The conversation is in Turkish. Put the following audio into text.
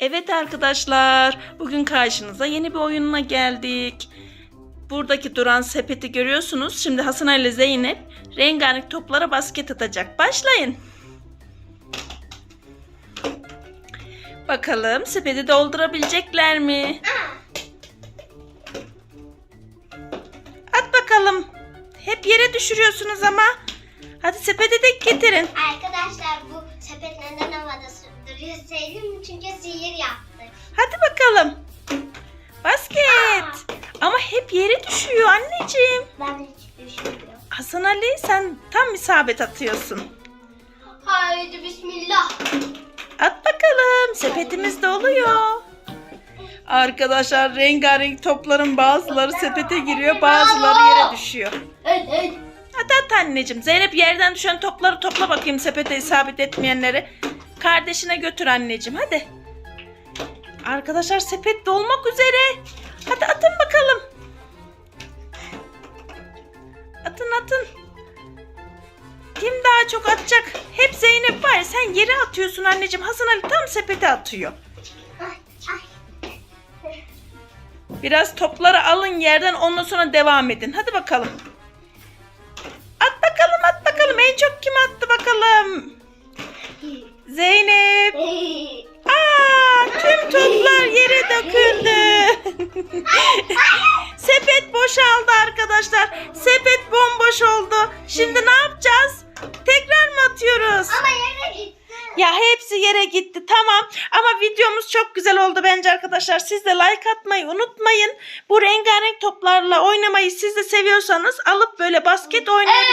Evet arkadaşlar, bugün karşınıza yeni bir oyunla geldik. Buradaki duran sepeti görüyorsunuz. Şimdi Hasan Ali Zeynep rengarenk toplara basket atacak. Başlayın. Bakalım sepeti doldurabilecekler mi? At bakalım. Hep yere düşürüyorsunuz ama. Hadi sepeti de getirin. Arkadaşlar bu sepet neden havada mi? Çünkü sihir yaptık. Hadi bakalım. Basket. Ama hep yere düşüyor anneciğim. Ben hiç düşünmüyorum. Hasan Ali sen tam isabet atıyorsun. Haydi bismillah. At bakalım. Sepetimiz doluyor. Arkadaşlar rengarenk topların bazıları sepete giriyor bazıları yere düşüyor. Evet evet. Hadi at anneciğim. Zeynep yerden düşen topları topla bakayım sepete isabet etmeyenleri. Kardeşine götür anneciğim hadi. Arkadaşlar sepet dolmak üzere. Hadi atın bakalım. Atın atın. Kim daha çok atacak? Hep Zeynep var sen yere atıyorsun anneciğim. Hasan Ali tam sepete atıyor. Biraz topları alın yerden ondan sonra devam edin. Hadi bakalım. At bakalım at bakalım. En çok Şimdi ne yapacağız? Tekrar mı atıyoruz? Ama yere gitti. Ya hepsi yere gitti tamam ama videomuz çok güzel oldu bence arkadaşlar. Siz de like atmayı unutmayın. Bu rengarenk toplarla oynamayı siz de seviyorsanız alıp böyle basket oynayabilirsiniz.